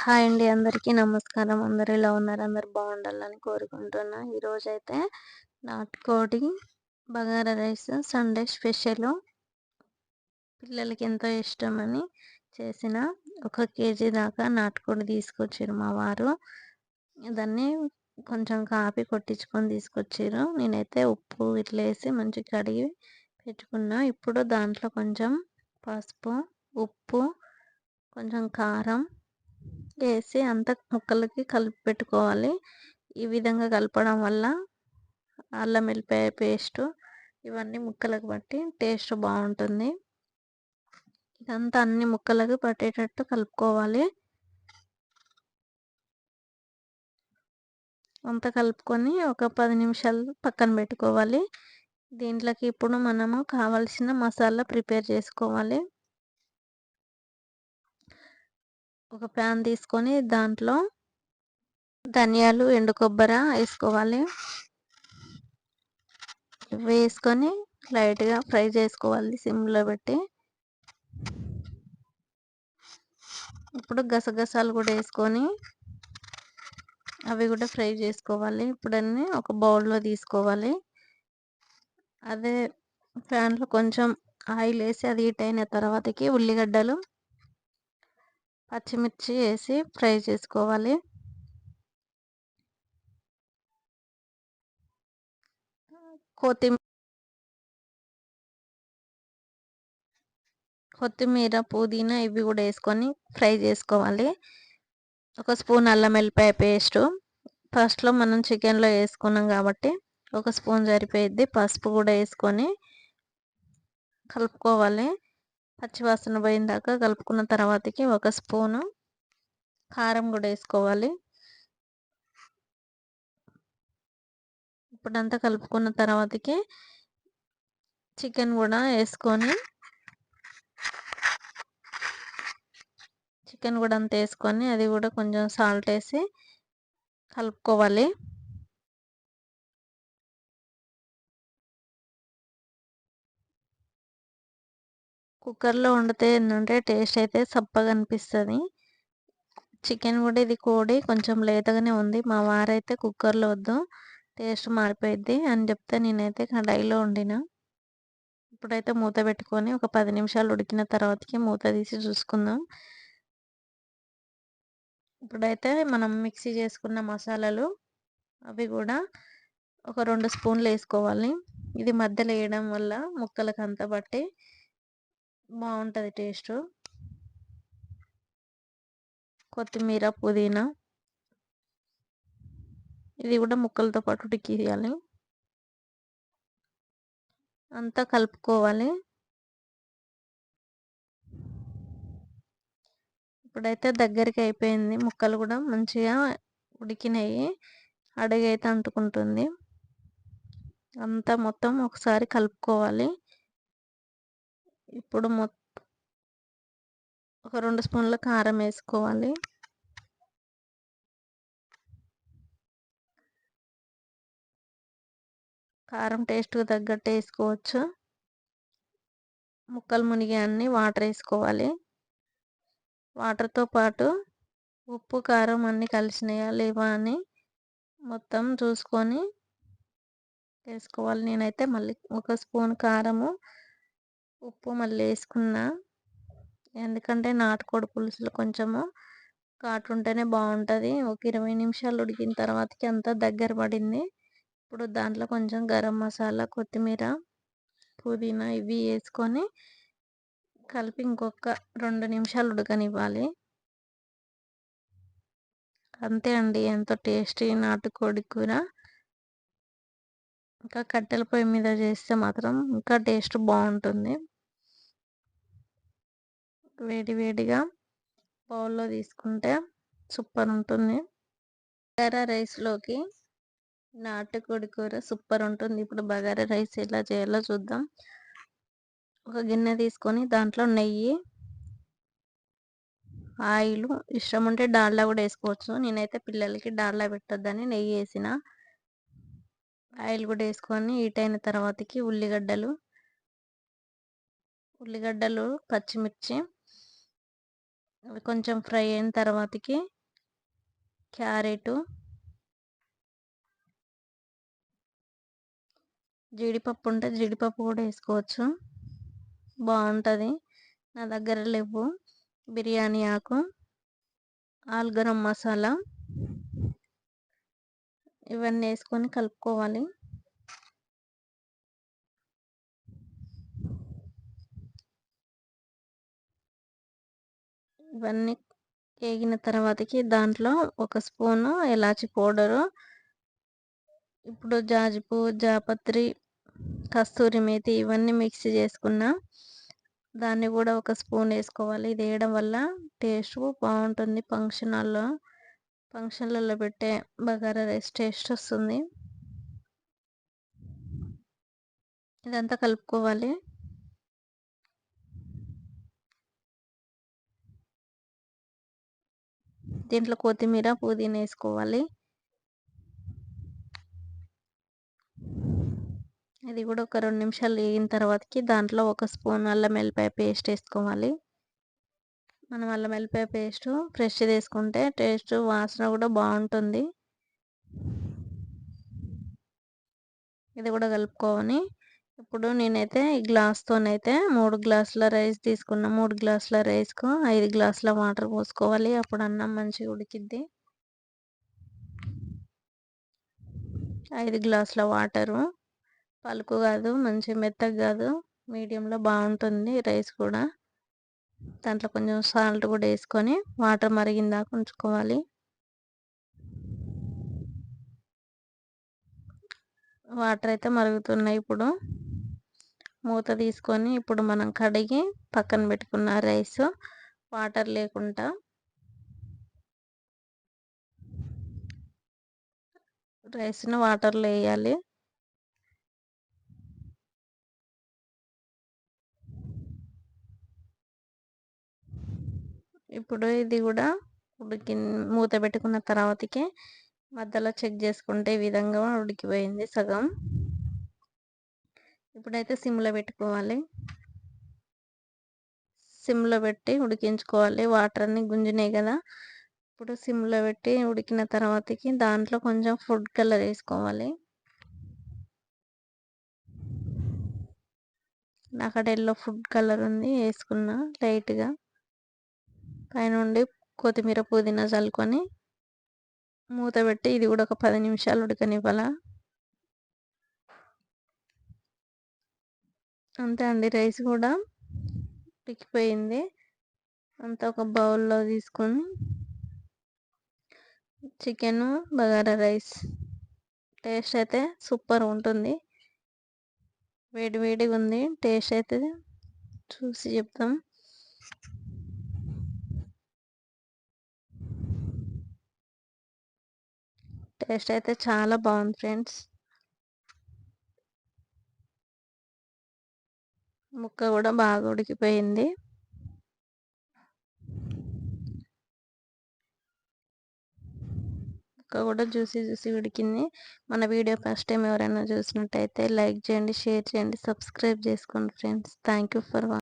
Hi అండి అందరికీ నమస్కారం. అందరు ఎలా ఉన్నారు? అందరు బాగుండాలని కోరుకుంటున్నా. ఈరోజైతే నాటుకోడి బగారా రైస్ సండే స్పెషల్. పిల్లలకి ఎంతో ఇష్టమని చేసిన ఒక కేజీ దాకా నాటుకోడి తీసుకొచ్చారు మా వారు. దాన్ని కొంచెం కాపీ కొట్టించుకొని తీసుకొచ్చారు. నేనైతే ఉప్పు ఇట్లా వేసి మంచిగా కడిగి పెట్టుకున్నా. ఇప్పుడు దాంట్లో కొంచెం పసుపు ఉప్పు కొంచెం కారం వేసి అంతా ముక్కలకి కలిపి పెట్టుకోవాలి. ఈ విధంగా కలపడం వల్ల అల్లం వెల్లిపాయ పేస్టు ఇవన్నీ ముక్కలకు బట్టి టేస్ట్ బాగుంటుంది. ఇదంతా అన్ని ముక్కలకు పట్టేటట్టు కలుపుకోవాలి. అంతా కలుపుకొని ఒక పది నిమిషాలు పక్కన పెట్టుకోవాలి. దీంట్లోకి ఇప్పుడు మనము కావలసిన మసాలా ప్రిపేర్ చేసుకోవాలి. ఒక ప్యాన్ తీసుకొని దాంట్లో ధనియాలు ఎండు కొబ్బరి వేసుకోవాలి. వేసుకొని లైట్గా ఫ్రై చేసుకోవాలి సిమ్లో పెట్టి. ఇప్పుడు గసగసాలు కూడా వేసుకొని అవి కూడా ఫ్రై చేసుకోవాలి. ఇప్పుడన్నీ ఒక బౌల్లో తీసుకోవాలి. అదే ప్యాన్లో కొంచెం ఆయిల్ వేసి అది హీట్ అయిన తర్వాతకి ఉల్లిగడ్డలు పచ్చిమిర్చి వేసి ఫ్రై చేసుకోవాలి. కొత్తిమీర కొత్తిమీర పుదీనా ఇవి కూడా వేసుకొని ఫ్రై చేసుకోవాలి. ఒక స్పూన్ అల్లం వెల్లిపాయ పేస్టు. ఫస్ట్లో మనం చికెన్లో వేసుకున్నాం కాబట్టి ఒక స్పూన్ సరిపోయిద్ది. పసుపు కూడా వేసుకొని కలుపుకోవాలి. పచ్చివాసన పోయిన దాకా కలుపుకున్న తర్వాతకి ఒక స్పూను కారం కూడా వేసుకోవాలి. ఇప్పుడంతా కలుపుకున్న తర్వాతకి చికెన్ కూడా వేసుకొని చికెన్ కూడా అంత వేసుకొని అది కూడా కొంచెం సాల్ట్ వేసి కలుపుకోవాలి. కుక్కర్లో వండితే ఏంటంటే టేస్ట్ అయితే చప్పగా అనిపిస్తుంది. చికెన్ కూడా ఇది కోడి కొంచెం లేతగానే ఉంది. మా వారైతే కుక్కర్లో వద్దు టేస్ట్ మారిపోయిద్ది అని చెప్తే నేనైతే కడాయిలో వండిన. ఇప్పుడైతే మూత పెట్టుకొని ఒక పది నిమిషాలు ఉడికిన తర్వాతకి మూత తీసి చూసుకుందాం. ఇప్పుడైతే మనం మిక్సీ చేసుకున్న మసాలాలు అవి కూడా ఒక రెండు స్పూన్లు వేసుకోవాలి. ఇది మధ్యలో వేయడం వల్ల ముక్కలకు అంత బట్టి బాగుంటుంది టేస్ట్. కొత్తిమీర పుదీనా. ఇది కూడా ముక్కలతో పాటు ఉడికియాలి అంతా కలుపుకోవాలి. ఇప్పుడైతే దగ్గరికి అయిపోయింది. ముక్కలు కూడా మంచిగా ఉడికినాయి. అడుగైతే అంటుకుంటుంది. అంతా మొత్తం ఒకసారి కలుపుకోవాలి. ఇప్పుడు మొత్తం ఒక రెండు స్పూన్ల కారం వేసుకోవాలి. కారం టేస్ట్కి తగ్గట్టు వేసుకోవచ్చు. ముక్కలు మునిగి అన్ని వాటర్ వేసుకోవాలి. వాటర్తో పాటు ఉప్పు కారం అన్నీ కలిసినాయా లేవా అని మొత్తం చూసుకొని వేసుకోవాలి. నేనైతే మళ్ళీ ఒక స్పూన్ కారము ఉప్పు మళ్ళీ వేసుకున్నా. ఎందుకంటే నాటుకోడి పులుసులో కొంచెము ఘాటు ఉంటేనే బాగుంటుంది. ఒక ఇరవై నిమిషాలు ఉడికిన తర్వాతకి అంతా దగ్గర పడింది. ఇప్పుడు దాంట్లో కొంచెం గరం మసాలా కొత్తిమీర పుదీనా ఇవి వేసుకొని కలిపి ఇంకొక రెండు నిమిషాలు ఉడకనివ్వాలి. అంతే అండి. ఎంతో టేస్టీ నాటుకోడి కూర. ఇంకా కట్టెల పొయ్యి మీద చేస్తే మాత్రం ఇంకా టేస్ట్ బాగుంటుంది. వేడివేడిగా బౌల్లో తీసుకుంటే సూపర్ ఉంటుంది. బగారా రైస్లోకి నాటుకోడి కూర సూపర్ ఉంటుంది. ఇప్పుడు బగారా రైస్ ఎలా చేయాలో చూద్దాం. ఒక గిన్నె తీసుకొని దాంట్లో నెయ్యి ఆయిల్ ఇష్టం ఉంటే డాల్డా కూడా వేసుకోవచ్చు. నేనైతే పిల్లలకి డాల్డా పెట్టొద్దని నెయ్యి వేసిన. ఆయిల్ కూడా వేసుకొని హీట్ అయిన తర్వాతకి ఉల్లిగడ్డలు ఉల్లిగడ్డలు పచ్చిమిర్చి అవి కొంచెం ఫ్రై అయిన తర్వాతకి క్యారెటు జీడిపప్పు ఉంటే జీడిపప్పు కూడా వేసుకోవచ్చు. బాగుంటుంది. నా దగ్గర లేవు. బిర్యానీ ఆకు ఆల్గరం మసాలా ఇవన్నీ వేసుకొని కలుపుకోవాలి. ఇవన్నీ వేగిన తర్వాతకి దాంట్లో ఒక స్పూను ఎలాచి పౌడరు ఇప్పుడు జాజిపూ జాపత్రి కస్తూరి మేతి ఇవన్నీ మిక్స్ చేసుకున్నా దాన్ని కూడా ఒక స్పూన్ వేసుకోవాలి. ఇది వేయడం వల్ల టేస్ట్ బాగుంటుంది. ఫంక్షన్ హాల్లో ఫంక్షన్లలో పెట్టే బగారా రైస్ టేస్ట్ వస్తుంది. ఇదంతా కలుపుకోవాలి. దీంట్లో కొత్తిమీర పుదీనా వేసుకోవాలి. ఇది కూడా ఒక రెండు నిమిషాలు వేగిన తర్వాతకి దాంట్లో ఒక స్పూన్ అల్లం వెల్లిపాయ పేస్ట్ వేసుకోవాలి. మనం అల్లం వెల్లిపాయ పేస్ట్ ఫ్రెష్ తీసుకుంటే టేస్ట్ వాసన కూడా బాగుంటుంది. ఇది కూడా కలుపుకోవాలి ఇప్పుడు నేనైతే ఈ గ్లాస్తోనైతే మూడు గ్లాసుల రైస్ తీసుకున్నా మూడు గ్లాసుల రైస్కు ఐదు గ్లాసుల వాటర్ పోసుకోవాలి. అప్పుడు అన్నం మంచిగా ఉడికిద్ది. ఐదు గ్లాసుల వాటరు. పలుకు కాదు మంచి మెత్తగా కాదు మీడియంలో బాగుంటుంది రైస్ కూడా. దాంట్లో కొంచెం సాల్ట్ కూడా వేసుకొని వాటర్ మరిగిందాక ఉంచుకోవాలి. వాటర్ అయితే మరుగుతున్నాయి ఇప్పుడు. మూత తీసుకొని ఇప్పుడు మనం కడిగి పక్కన పెట్టుకున్న రైస్ వాటర్ లేకుండా రైస్ను వాటర్లో వేయాలి. ఇప్పుడు ఇది కూడా ఉడికి మూత పెట్టుకున్న తర్వాతకి మధ్యలో చెక్ చేసుకుంటే ఈ విధంగా ఉడికిపోయింది సగం. ఇప్పుడైతే సిమ్లో పెట్టుకోవాలి. సిమ్లో పెట్టి ఉడికించుకోవాలి. వాటర్ అన్ని గుంజినాయి కదా. ఇప్పుడు సిమ్లో పెట్టి ఉడికిన తర్వాతకి దాంట్లో కొంచెం ఫుడ్ కలర్ వేసుకోవాలి. అక్కడ ఎల్లో ఫుడ్ కలర్ ఉంది వేసుకున్న లైట్గా. పైనుండి కొత్తిమీర పుదీనా చల్లుకొని మూత పెట్టి ఇది కూడా ఒక పది నిమిషాలు ఉడకనివ్వాలా? అంతే అండి. రైస్ కూడా పిక్కిపోయింది. అంతా ఒక బౌల్లో తీసుకొని చికెన్ బగారా రైస్ టేస్ట్ అయితే సూపర్ ఉంటుంది. వేడి వేడిగా ఉంది. టేస్ట్ అయితే చూసి చెప్తాం. టేస్ట్ అయితే చాలా బాగుంది ఫ్రెండ్స్. ముక్క కూడా బాగా ఉడికిపోయింది. ముక్క కూడా జ్యూసీ జ్యూసీ ఉడికింది. మన వీడియో ఫస్ట్ టైం ఎవరైనా చూసినట్టయితే లైక్ చేయండి షేర్ చేయండి సబ్స్క్రైబ్ చేసుకోండి ఫ్రెండ్స్. Thank for